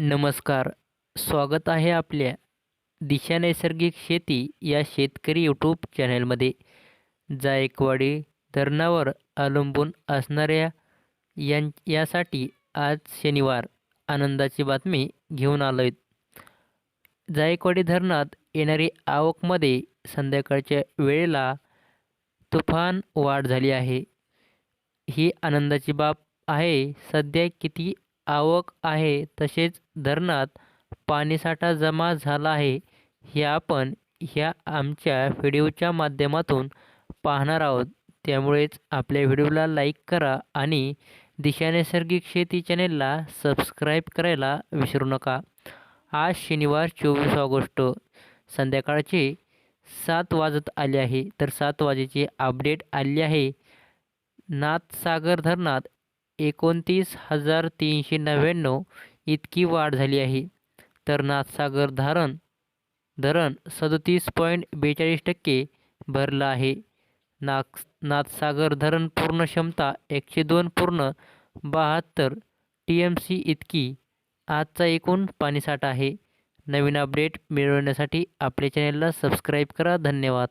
नमस्कार. स्वागत आहे आपल्या दिशा नैसर्गिक शेती या शेतकरी यूट्यूब चॅनलमध्ये जायकवाडी धरणावर अवलंबून असणाऱ्या यां यासाठी आज शनिवार. आनंदाची बातमी घेऊन आलो आहेत जायकवाडी धरणात येणारी आवकमध्ये संध्याकाळच्या वेळेला तुफान वाढ झाली आहे. ही आनंदाची बाब आहे. सध्या किती आवक आहे तसेच धरणात पाणीसाठा जमा झाला आहे हे आपण ह्या आमच्या व्हिडिओच्या माध्यमातून पाहणार आहोत. त्यामुळेच आपल्या व्हिडिओला लाईक करा आणि दिशा नैसर्गिक शेती चॅनेलला सबस्क्राईब करायला विसरू नका. आज शनिवार चोवीस ऑगस्ट संध्याकाळचे सात वाजत आले आहे. तर सात वाजेची अपडेट आली आहे. नाथसागर धरणात एकोणतीस हजार तीनशे नव्याण्णव इतकी वाढ झाली आहे. तर नाथसागर धारण धरण सदतीस पॉईंट बेचाळीस टक्के भरलं आहे. नाग नाथसागर धरण पूर्ण क्षमता एकशे दोन पूर्ण बहात्तर टी एम सी इतकी आजचा एकूण पाणीसाठा आहे. नवीन अपडेट मिळवण्यासाठी आपल्या चॅनेलला सबस्क्राईब करा. धन्यवाद.